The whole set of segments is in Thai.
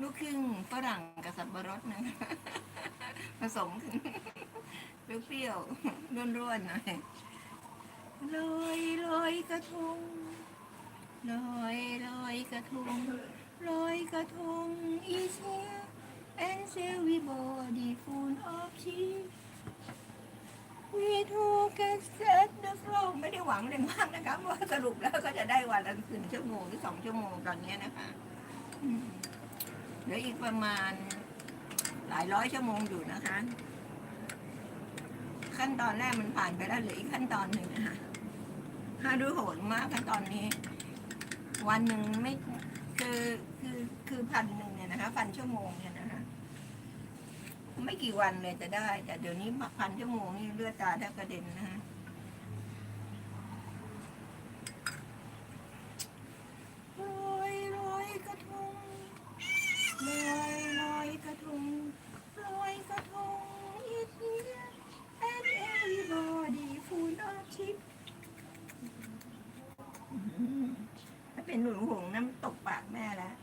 ลูกครึ่งฝรั่งกับสับปะรดนะผสมกันเปรี้ยวๆร่วนๆหน่อยลอยลอยกระทงลอยลอยกระทงลอยกระทง is here and everybody full of cheer we took a set the flow ไม่ได้หวังเลยมากนะคะว่าสรุปแล้วก็จะได้วันละคืนชั่วโมงหรือสองชั่วโมงตอนนี้นะคะ เหลืออีกประมาณหลายร้อยชั่วโมงอยู่นะคะ ขั้นตอนแรกมันผ่านไปแล้วเหลืออีกขั้นตอนหนึ่งนะคะฮาดูโหดมากขั้นตอนนี้ วันหนึ่งไม่คือคือคือพันหนึ่งเนี่ยนะคะพันชั่วโมงเนี่ยนะคะ ไม่กี่วันเลยจะได้ แต่เดี๋ยวนี้พันชั่วโมงนี่เลือดตาแทบกระเด็นนะคะลอยลอยกระทงลอยลอยกระทงลอยกระทง is here and everybody full of chip ถ้า เป็นหนูหงน้ำตกปากแม่แล้ว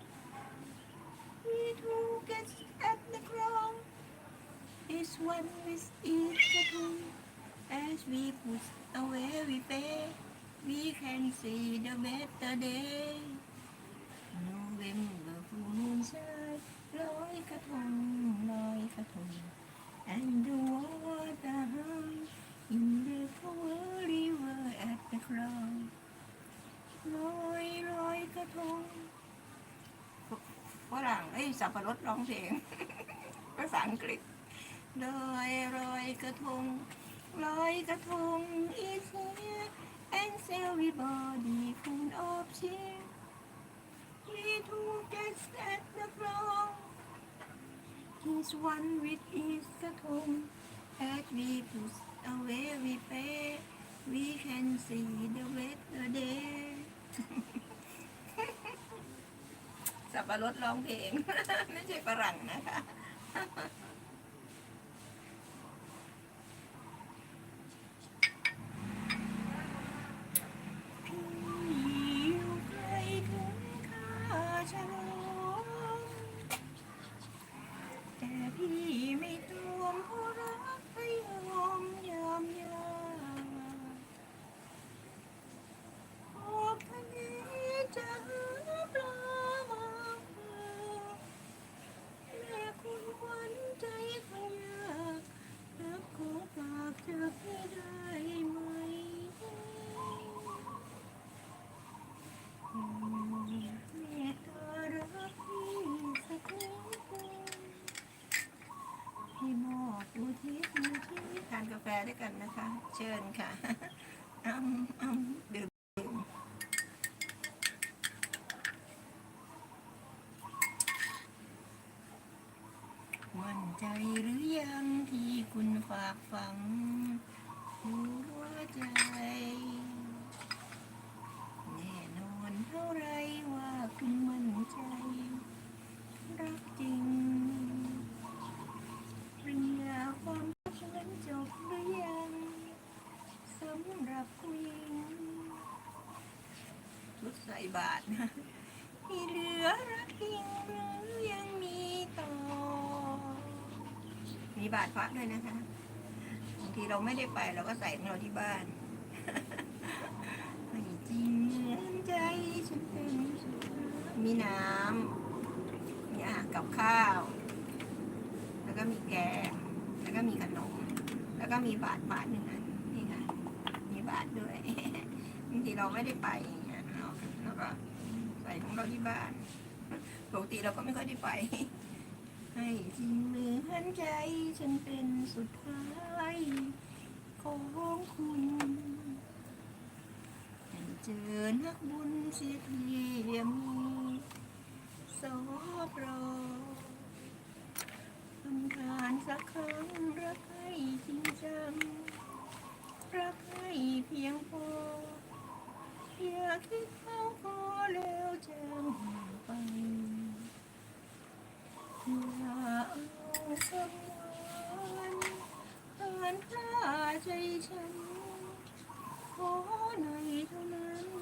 We two get at the ground is one with each tattoo as we push away we pay we can see the better day November full moon shine ลอยกระทงลอยกระทง and the water high in the cover river at the crown ลอยลอยกระทงฝ รั่งเอ้ยสับปะรดร้องเพลงภาษาอังกฤษลอยลอยกระทงลอยกระทง is here and everybody full of cheer we two just at the floor He's one with his กระทง as we push away we pay we can see the better day สับปะรดร้องเพลง ไม่ใช่ฝรั่งนะคะพี่อยู่ใกล้ถึงข้าฉลานกาแฟด้วยกันนะคะ เชิญค่ะอ้ำอ้ำดื่มมั่นใจหรือยังที่คุณฝากฝังหัวใจ แน่นอนเท่าไรว่าคุณมั่นใจ รักจริงปริญญาความรักนั้นจบหรือยังสำหรับผู้หญิง ชุดใส่บาทนะมีเหลือรักจริงหรือยังมีต่อ มีบาทพระด้วยนะคะบางทีเราไม่ได้ไปเราก็ใส่ของเราที่บ้านไม่จริงเหมือนใจฉันมีน้ำมีอาหารกับข้าว แล้วก็มีแกงแล้วก็มีขนม แล้วก็มีบาทบาทหนึ่งอันนี่ค่ะมีบาทด้วยบางทีเราไม่ได้ไป ก็ใส่ของเราที่บ้านปกติเราก็ไม่ค่อยได้ไป ให้จริงเหมือนใจ ฉันเป็นสุดท้ายของคุณเจอนักบุญเสียที่เยมีสอบรอทำทานสักครั้งรักให้จริงจังรักให้เพียงพอ การผ้าใจฉันขอหน่อยเท่านั้น